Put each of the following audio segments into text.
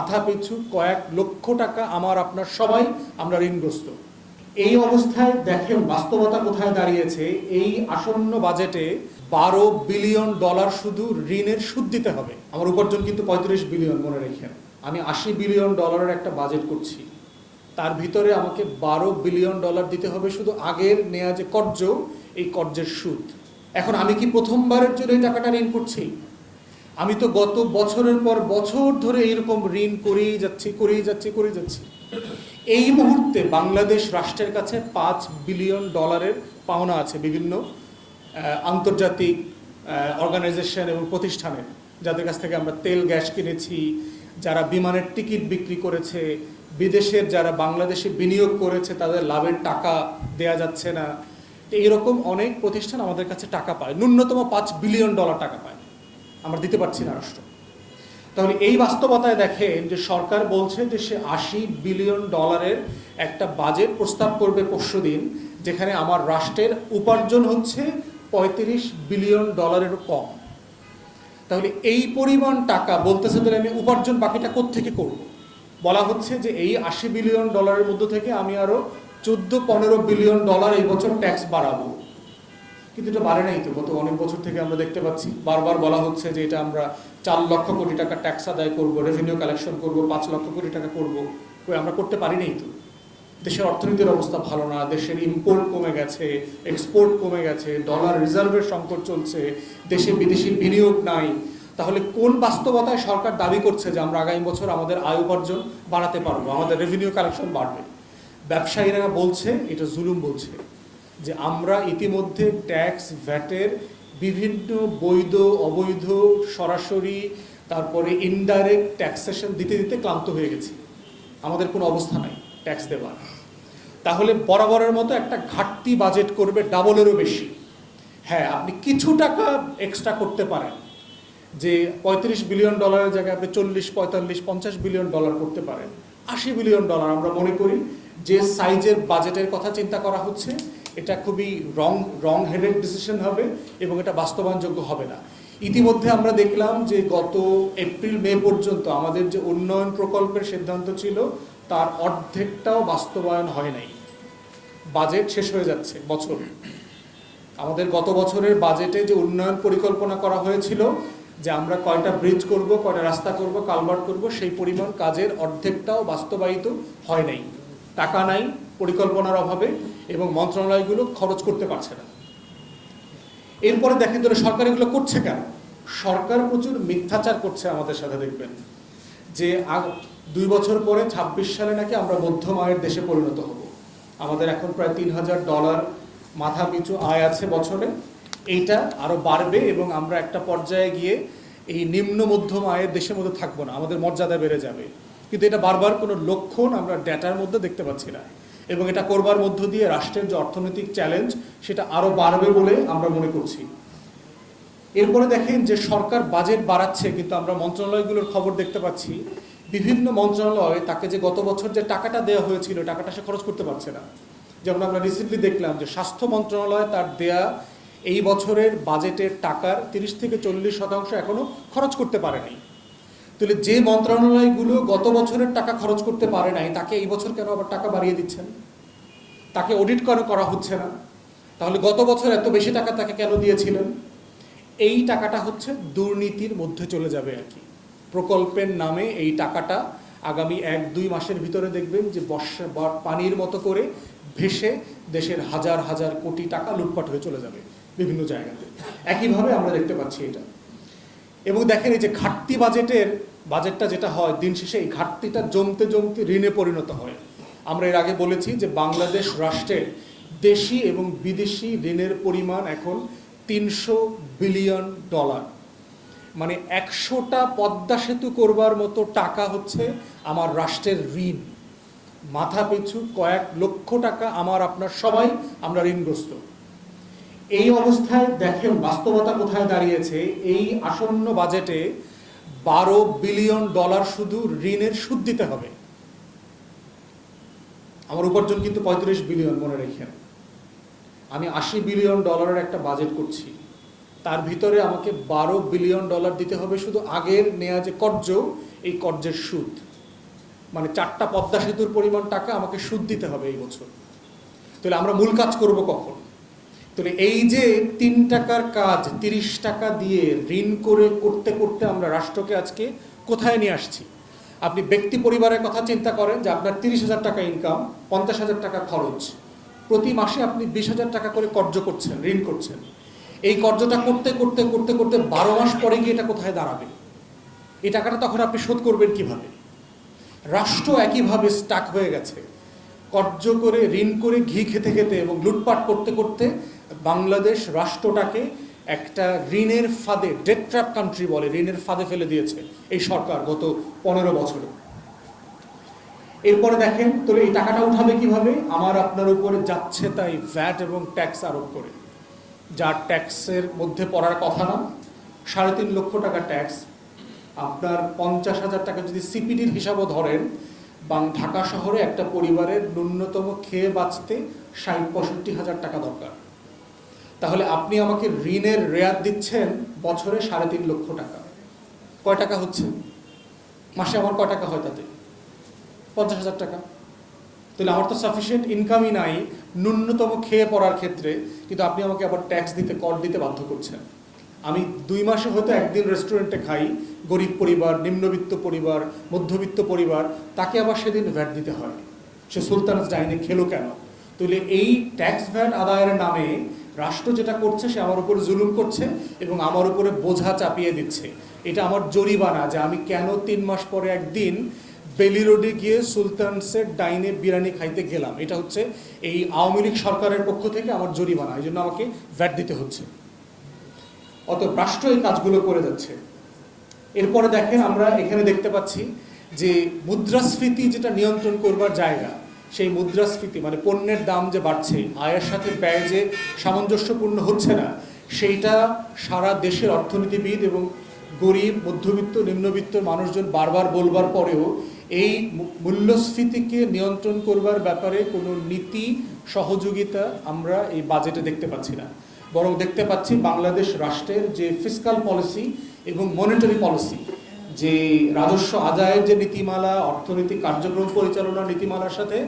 মাথা পিছু কয়েক লক্ষ টাকা আমার আপনার সবাই আমরা ঋণগ্রস্ত। এই অবস্থায় দেখেন বাস্তবতা কোথায় দাঁড়িয়েছে। এই আসন্ন বাজেটে বারো বিলিয়ন ডলার শুধু ঋণের সুদ দিতে হবে। আমার উপার্জন কিন্তু পঁয়ত্রিশ বিলিয়ন, মনে রেখেন। আমি আশি বিলিয়ন ডলারের একটা বাজেট করছি। তার ভিতরে আমাকে বারো বিলিয়ন ডলার দিতে হবে শুধু আগের নেয়া যে কর্য, এই কর্যের সুদ। এখন আমি কি প্রথমবারের জন্য এই টাকাটা ঋণ করছি? আমি তো গত বছরের পর বছর ধরে এরকম ঋণ করেই যাচ্ছি করেই যাচ্ছি করেই যাচ্ছি। এই মুহূর্তে বাংলাদেশ রাষ্ট্রের কাছে পাঁচ বিলিয়ন ডলারের পাওনা আছে বিভিন্ন আন্তর্জাতিক অর্গানাইজেশন এবং প্রতিষ্ঠানের। যাদের কাছ থেকে আমরা তেল, গ্যাস কিনেছি, যারা বিমানের টিকিট বিক্রি করেছে, বিদেশের যারা বাংলাদেশে বিনিয়োগ করেছে, তাদের লাভের টাকা দেয়া যাচ্ছে না। এইরকম অনেক প্রতিষ্ঠান আমাদের কাছে টাকা পায়। ন্যূনতম পাঁচ বিলিয়ন ডলার টাকা পায়। আমরা দিতে পারছি না রাষ্ট্র। তাহলে এই বাস্তবতায় দেখেন যে সরকার বলছে যে সে আশি বিলিয়ন ডলারের একটা বাজেট প্রস্তাব করবে পরশু দিন, যেখানে আমার রাষ্ট্রের উপার্জন হচ্ছে পঁয়ত্রিশ বিলিয়ন ডলারের কম। তাহলে এই পরিমাণ টাকা বলতেছে তাহলে আমি উপার্জন বাকিটা থেকে করব? বলা হচ্ছে যে এই আশি বিলিয়ন ডলারের মধ্য থেকে আমি আরও চোদ্দ পনেরো বিলিয়ন ডলার এই বছর ট্যাক্স বাড়াবো। কিন্তু এটা বাড়ে নাই তো। গত অনেক বছর থেকে আমরা দেখতে পাচ্ছি, বারবার বলা হচ্ছে যে এটা আমরা চার লক্ষ কোটি টাকা ট্যাক্স আদায় করব রেভিনিউ কালেকশন করব, পাঁচ লক্ষ কোটি টাকা করব আমরা করতে পারি নাই তো। দেশের অর্থনীতির অবস্থা ভালো না, দেশের ইম্পোর্ট কমে গেছে এক্সপোর্ট কমে গেছে ডলার রিজার্ভের সংকট চলছে, দেশে বিদেশি বিনিয়োগ নাই। তাহলে কোন বাস্তবতায় সরকার দাবি করছে যে আমরা আগামী বছর আমাদের আয় উপার্জন বাড়াতে পারব, আমাদের রেভিনিউ কালেকশন বাড়বে? ব্যবসায়ীরা বলছে, এটা জুলুম বলছে। যে আমরা ইতিমধ্যে ট্যাক্স, ভ্যাটের বিভিন্ন বৈধ, অবৈধ, সরাসরি, তারপরে ইনডাইরেক্ট ট্যাক্সেশন দিতে দিতে ক্লান্ত হয়ে গেছি। আমাদের কোনো অবস্থা নাই ট্যাক্স দেওয়ার। তাহলে বরাবরের মতো একটা ঘাটতি বাজেট করবে ডাবলেরও বেশি। হ্যাঁ আপনি কিছু টাকা এক্সট্রা করতে পারেন। যে পঁয়ত্রিশ বিলিয়ন ডলারের জায়গায় আপনি চল্লিশ, পঁয়তাল্লিশ, পঞ্চাশ বিলিয়ন ডলার করতে পারেন। আশি বিলিয়ন ডলার আমরা মনে করি যে সাইজের বাজেটের কথা চিন্তা করা হচ্ছে। এটা খুবই রং রং হেডেড ডিসিশন হবে এবং এটা বাস্তবায়নযোগ্য হবে না। ইতিমধ্যে আমরা দেখলাম যে গত এপ্রিল, মে পর্যন্ত আমাদের যে উন্নয়ন প্রকল্পের সিদ্ধান্ত ছিল, তার অর্ধেকটাও বাস্তবায়ন হয় নাই। বাজেট শেষ হয়ে যাচ্ছে বছর। আমাদের গত বছরের বাজেটে যে উন্নয়ন পরিকল্পনা করা হয়েছিল, যে আমরা কয়টা ব্রিজ করব, কয়টা রাস্তা করব কালভার্ট করব, সেই পরিমাণ কাজের অর্ধেকটাও বাস্তবায়িত হয় নাই। টাকা নাই পরিকল্পনার অভাবে এবং মন্ত্রণালয়গুলো খরচ করতে পারছে না। এরপরে দেখেন ধরে সরকার এগুলো করছে কেন? সরকার প্রচুর মিথ্যাচার করছে আমাদের সাথে, দেখবেন। যে দুই বছর পরে ২৬ সালে নাকি আমরা মধ্যম আয়ের দেশে পরিণত হব। আমাদের এখন প্রায় তিন হাজার ডলার মাথা পিছু আয় আছে বছরে। এইটা আরও বাড়বে এবং আমরা একটা পর্যায়ে গিয়ে এই নিম্ন মধ্যম আয়ের দেশের মধ্যে থাকব না। আমাদের মর্যাদা বেড়ে যাবে। কিন্তু এটা বারবার কোনো লক্ষণ আমরা ডেটার মধ্যে দেখতে পাচ্ছি না। এবং এটা করবার মধ্য দিয়ে রাষ্ট্রের যে অর্থনৈতিক চ্যালেঞ্জ সেটা আরও বাড়বে বলে আমরা মনে করছি। এরপরে দেখেন যে সরকার বাজেট বাড়াচ্ছে, কিন্তু আমরা মন্ত্রণালয়গুলোর খবর দেখতে পাচ্ছি, বিভিন্ন মন্ত্রণালয় তাকে যে গত বছর যে টাকাটা দেওয়া হয়েছিল, টাকাটা সে খরচ করতে পারছে না। যেমন আমরা রিসেন্টলি দেখলাম যে স্বাস্থ্য মন্ত্রণালয় তার দেয়া এই বছরের বাজেটের টাকার তিরিশ থেকে চল্লিশ শতাংশ এখনও খরচ করতে পারে নাই তাহলে যে মন্ত্রণালয়গুলো গত বছরের টাকা খরচ করতে পারে নাই, তাকে এই বছর কেন আবার টাকা বাড়িয়ে দিচ্ছেন? তাকে অডিট কেন করা হচ্ছে না? তাহলে গত বছর এত বেশি টাকা তাকে কেন দিয়েছিলেন? এই টাকাটা হচ্ছে দুর্নীতির মধ্যে চলে যাবে আর কি। প্রকল্পের নামে এই টাকাটা আগামী এক, দুই মাসের ভিতরে দেখবেন যে বর্ষা, বা পানির মতো করে ভেসে দেশের হাজার হাজার কোটি টাকা লুটপাট হয়ে চলে যাবে বিভিন্ন জায়গাতে। একইভাবে আমরা দেখতে পাচ্ছি এটা। এবং দেখেন এই যে ঘাটতি বাজেটের, বাজেটটা যেটা হয় দিন শেষে, এই ঘাটতিটা জমতে জমতে ঋণে পরিণত হয়। আমরা এর আগে বলেছি যে বাংলাদেশ রাষ্ট্রের দেশি এবং বিদেশি ঋণের পরিমাণ এখন তিনশো বিলিয়ন ডলার। মানে একশোটা পদ্মা সেতু করবার মতো টাকা হচ্ছে আমার রাষ্ট্রের ঋণ। মাথা পিছু কয়েক লক্ষ টাকা আমার আপনার সবাই আমরা ঋণগ্রস্ত। এই অবস্থায় দেখেন বাস্তবতা কোথায় দাঁড়িয়েছে? এই আসন্ন বাজেটে বারো বিলিয়ন ডলার শুধু ঋণের সুদ দিতে হবে। আমার উপার্জন কিন্তু পঁয়ত্রিশ বিলিয়ন, মনে রেখেন। আমি আশি বিলিয়ন ডলারের একটা বাজেট করছি। তার ভিতরে আমাকে বারো বিলিয়ন ডলার দিতে হবে শুধু আগের নেয়া যে কর্য, এই কর্যের সুদ। মানে চারটা পদ্মা সেতুর পরিমাণ টাকা আমাকে সুদ দিতে হবে এই বছর। তাহলে আমরা মূল কাজ করব কখন? তাহলে এই যে তিন টাকার কাজ, তিরিশ টাকা দিয়ে ঋণ করে করতে করতে আমরা রাষ্ট্রকে আজকে কোথায় নিয়ে আসছি? আপনি ব্যক্তি পরিবারের কথা চিন্তা করেন যে আপনার তিরিশ হাজার টাকা ইনকাম পঞ্চাশ হাজার টাকা খরচ। প্রতি মাসে আপনি বিশ হাজার টাকা করে কর্জ করছেন, ঋণ করছেন। এই কর্জটা করতে করতে করতে করতে বারো মাস পরে গিয়ে এটা কোথায় দাঁড়াবে? এই টাকাটা তখন আপনি শোধ করবেন কীভাবে? রাষ্ট্র একইভাবে স্টাক হয়ে গেছে। কর্জ করে, ঋণ করে ঘি খেতে খেতে এবং লুটপাট করতে করতে বাংলাদেশ রাষ্ট্রটাকে একটা ঋণের ফাঁদে ডেট ট্র্যাপ কান্ট্রি বলে, ঋণের ফাঁদে ফেলে দিয়েছে এই সরকার গত পনেরো বছরে। এরপরে দেখেন তো এই টাকাটা উঠাবে কীভাবে? আমার আপনার উপরে যাচ্ছে তাই ভ্যাট এবং ট্যাক্স আরোপ করে। যার ট্যাক্সের মধ্যে পড়ার কথা না, সাড়ে তিন লক্ষ টাকা ট্যাক্স আপনার পঞ্চাশ হাজার টাকা যদি সিপিডির হিসাবও ধরেন, বাং ঢাকা শহরে একটা পরিবারের ন্যূনতম খেয়ে বাঁচতে ষাট, পঁয়ষট্টি হাজার টাকা দরকার। তাহলে আপনি আমাকে ঋণের রেয়াত দিচ্ছেন বছরে সাড়ে তিন লক্ষ টাকা। কয় টাকা হচ্ছে? মাসে আমার কয় টাকা হয় তাতে? পঞ্চাশ হাজার টাকা। তাহলে আমার তো সাফিসিয়েন্ট ইনকামই নাই, ন্যূনতম খেয়ে পড়ার ক্ষেত্রে, কিন্তু আপনি আমাকে আবার ট্যাক্স দিতে, কর দিতে বাধ্য করছেন। আমি দুই মাসে হয়তো একদিন রেস্টুরেন্টে খাই, গরিব পরিবার, নিম্নবিত্ত পরিবার, মধ্যবিত্ত পরিবার, তাকে আবার সেদিন ভ্যাট দিতে হয়। সে সুলতানস ডাইনে খেলো কেন? তাহলে এই ট্যাক্স ভ্যাট আদায়ের নামে রাষ্ট্র যেটা করছে, সে আমার উপরে জুলুম করছে এবং আমার উপরে বোঝা চাপিয়ে দিচ্ছে। এটা আমার জরিমানা যে আমি কেন তিন মাস পরে একদিন বেলি রোডে গিয়ে সুলতানসের ডাইনে বিরিয়ানি খাইতে গেলাম। এটা হচ্ছে এই আওয়ামী লীগ সরকারের পক্ষ থেকে আমার জরিমানা। এই জন্য আমাকে ভ্যাট দিতে হচ্ছে। অত রাষ্ট্র এই কাজগুলো করে যাচ্ছে। এরপরে দেখেন আমরা এখানে দেখতে পাচ্ছি যে মুদ্রাস্ফীতি যেটা নিয়ন্ত্রণ করবার জায়গা সেই মুদ্রাস্ফীতি মানে পণ্যের দাম যে বাড়ছে, আয়ের সাথে ব্যয় যে সামঞ্জস্যপূর্ণ হচ্ছে না, সেইটা সারা দেশের অর্থনীতিবিদ এবং গরিব, মধ্যবিত্ত, নিম্নবিত্ত মানুষজন বারবার বলবার পরেও এই মূল্যস্ফীতিকে নিয়ন্ত্রণ করবার ব্যাপারে কোনো নীতি, সহযোগিতা আমরা এই বাজেটে দেখতে পাচ্ছি না। বরং দেখতে পাচ্ছি বাংলাদেশ রাষ্ট্রের যে ফিসকাল পলিসি এবং মনিটারি পলিসি যে রাজস্ব আদায়ের যে নীতিমালা অর্থনৈতিক কার্যক্রম পরিচালনার নীতিমালার সাথে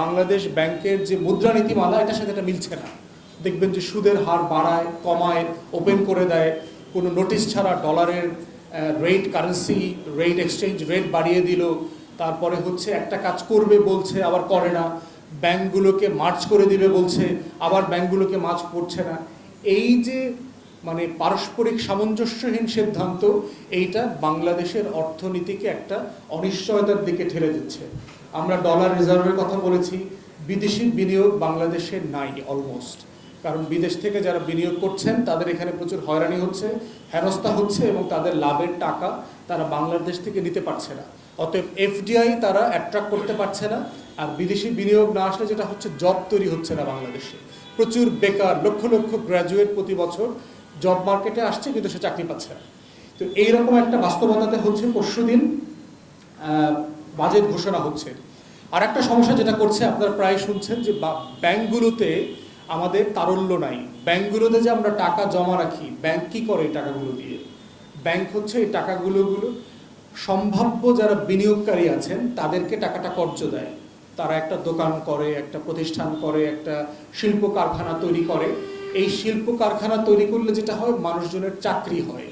বাংলাদেশ ব্যাংকের যে মুদ্রা নীতিমালা এটার সাথে এটা মিলছে না। দেখবেন যে সুদের হার বাড়ায়, কমায় ওপেন করে দেয়, কোনো নোটিশ ছাড়া ডলারের rate currency rate exchange rate বাড়িয়ে দিল। তারপরে হচ্ছে একটা কাজ করবে বলছে, আবার করে না। ব্যাংকগুলোকে মার্চ করে দিবে বলছে, আবার ব্যাংকগুলোকে মার্চ করছে না। এই যে মানে পারস্পরিক সামঞ্জস্যহীন সিদ্ধান্ত, এইটা বাংলাদেশের অর্থনীতিকে একটা অনিশ্চয়তার দিকে ঠেলে দিচ্ছে। আমরা ডলার রিজার্ভের কথা বলেছি, বিদেশি বিনিয়োগ বাংলাদেশে নাই অলমোস্ট কারণ বিদেশ থেকে যারা বিনিয়োগ করছেন, তাদের এখানে প্রচুর হয়রানি হচ্ছে, হেনস্থা হচ্ছে এবং তাদের লাভের টাকা তারা বাংলাদেশ থেকে নিতে পারছে না। অতএব এফডিআই তারা অ্যাট্রাক্ট করতে পারছে না, আর বিদেশি বিনিয়োগ না আসলে যেটা হচ্ছে জব তৈরি হচ্ছে না বাংলাদেশে। প্রচুর বেকার, লক্ষ লক্ষ গ্র্যাজুয়েট প্রতি বছর জব মার্কেটে আসছে কিন্তু সে চাকরি পাচ্ছে না। তো এইরকম একটা বাস্তবতাতে হচ্ছে পরশুদিন আহ, বাজেট ঘোষণা হচ্ছে। আর একটা সমস্যা যেটা করছে আপনারা প্রায় শুনছেন যে ব্যাংকগুলোতে আমাদের তারল্য নাই। ব্যাংকগুলোতে যে আমরা টাকা জমা রাখি ব্যাংক কি করে এই টাকাগুলো দিয়ে? ব্যাংক হচ্ছে এই টাকাগুলো গুলো সম্ভাব্য যারা বিনিয়োগকারী আছেন তাদেরকে টাকাটা কর্য দেয়। তারা একটা দোকান করে একটা প্রতিষ্ঠান করে একটা শিল্প কারখানা তৈরি করে। এই শিল্প কারখানা তৈরি করলে যেটা হয়, মানুষজনের চাকরি হয়।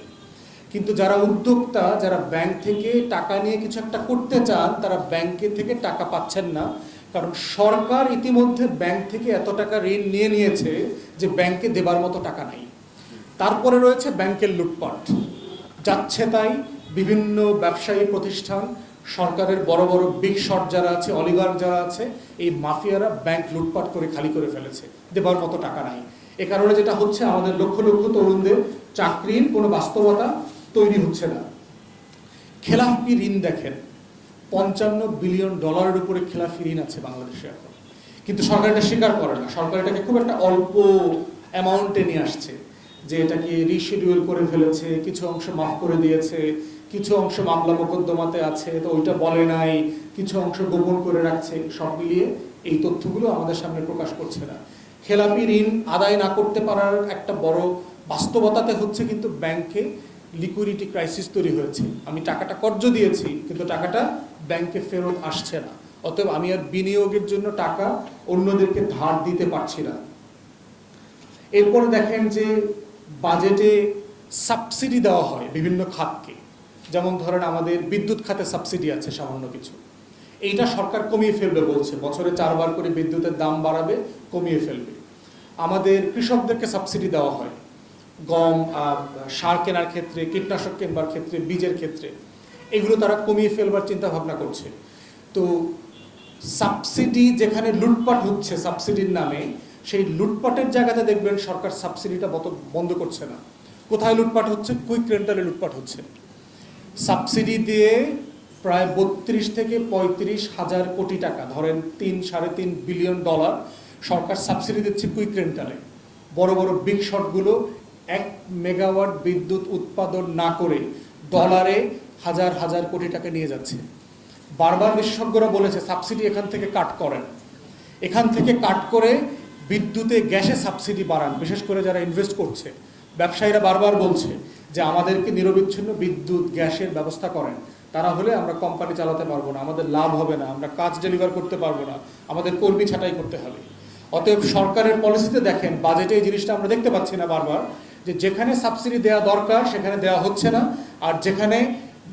কিন্তু যারা উদ্যোক্তা, যারা ব্যাংক থেকে টাকা নিয়ে কিছু একটা করতে চান, তারা ব্যাংকে থেকে টাকা পাচ্ছেন না। কারণ সরকার ইতিমধ্যে ব্যাংক থেকে এত টাকা ঋণ নিয়ে নিয়েছে যে ব্যাংকে দেবার মতো টাকা নাই। তারপরে রয়েছে ব্যাংকের লুটপাট। যাচ্ছে তাই বিভিন্ন ব্যবসায়ী প্রতিষ্ঠান, সরকারের বড় বড় বিগ শট যারা আছে, অলিগার যারা আছে, এই মাফিয়ারা ব্যাংক লুটপাট করে খালি করে ফেলেছে। দেবার মতো টাকা নাই। এ কারণে যেটা হচ্ছে, আমাদের লক্ষ লক্ষ তরুণদের চাকরির কোনো বাস্তবতা তৈরি হচ্ছে না। খেলাফি ঋণ দেখেন, পঞ্চান্ন বিলিয়ন ডলারের উপরে খেলাফি ঋণ আছে বাংলাদেশে এখন। কিন্তু সরকার এটা স্বীকার করে না। সরকার এটাকে খুব একটা অল্প অ্যামাউন্টে নিয়ে আসছে, যে এটাকে রিশিডিউল করে ফেলেছে, কিছু অংশ মাফ করে দিয়েছে, কিছু অংশ মামলা মোকদ্দমাতে আছে, তো ওইটা বলে নাই, কিছু অংশ গোপন করে রাখছে। সব মিলিয়ে এই তথ্যগুলো আমাদের সামনে প্রকাশ করছে না। খেলাপি ঋণ আদায় না করতে পারার একটা বড় বাস্তবতাতে হচ্ছে কিন্তু ব্যাংকে লিকুইডিটি ক্রাইসিস তৈরি হয়েছে। আমি টাকাটা কর্জ দিয়েছি, কিন্তু টাকাটা ব্যাংকে ফেরত আসছে না। অতএব আমি আর বিনিয়োগের জন্য টাকা অন্যদেরকে ধার দিতে পারছি না। এরপরে দেখেন যে বাজেটে সাবসিডি দেওয়া হয় বিভিন্ন খাতকে। যেমন ধরেন আমাদের বিদ্যুৎ খাতে সাবসিডি আছে সামান্য কিছু। এইটা সরকার কমিয়ে ফেলবে বলছে। বছরে চারবার করে বিদ্যুতের দাম বাড়াবে, কমিয়ে ফেলবে। আমাদের কৃষকদেরকে সাবসিডি দেওয়া হয়। গম সার কেনার ক্ষেত্রে, কীটনাশক কেনবার ক্ষেত্রে, বীজের ক্ষেত্রে। এগুলো তারা কমিয়ে ফেলবার চিন্তা ভাবনা করছে। তো সাবসিডি যেখানে লুটপাট হচ্ছে সাবসিডির নামে, সেই লুটপাটের জায়গাতে দেখবেন সরকার সাবসিডিটা বন্ধ করছে না। কোথায় লুটপাট হচ্ছে? কুইক রেন্টালে লুটপাট হচ্ছে। সাবসিডি দিয়ে প্রায় বত্রিশ থেকে পঁয়ত্রিশ হাজার কোটি টাকা, ধরেন তিন, সাড়ে তিন বিলিয়ন ডলার সরকার সাবসিডি দিচ্ছে কুইক রেন্টালে। বড় বড় বিগ শটগুলো এক মেগাওয়াট বিদ্যুৎ উৎপাদন না করে ডলারে হাজার হাজার কোটি টাকা নিয়ে যাচ্ছে। বারবার বিশেষজ্ঞরা বলেছে সাবসিডি এখান থেকে কাট করেন। এখান থেকে কাট করে বিদ্যুতে গ্যাসে সাবসিডি বাড়ান, বিশেষ করে যারা ইনভেস্ট করছে। ব্যবসায়ীরা বারবার বলছে যে, আমাদেরকে নিরবিচ্ছিন্ন বিদ্যুৎ, গ্যাসের ব্যবস্থা করেন। তারা হলে আমরা কোম্পানি চালাতে পারব না, আমাদের লাভ হবে না, আমরা কাজ ডেলিভার করতে পারব না, আমাদের কর্মী ছাঁটাই করতে হবে। অতএব সরকারের পলিসিতে দেখেন বাজেটে এই জিনিসটা আমরা দেখতে পাচ্ছি না বারবার, যে যেখানে সাবসিডি দেওয়া দরকার, সেখানে দেওয়া হচ্ছে না, আর যেখানে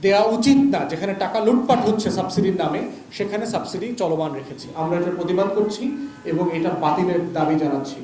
দেওয়া উচিত না, যেখানে টাকা লুটপাট হচ্ছে সাবসিডির নামে, সেখানে সাবসিডি চলমান রেখেছি। আমরা এটার প্রতিবাদ করছি এবং এটা বাতিলের দাবি জানাচ্ছি।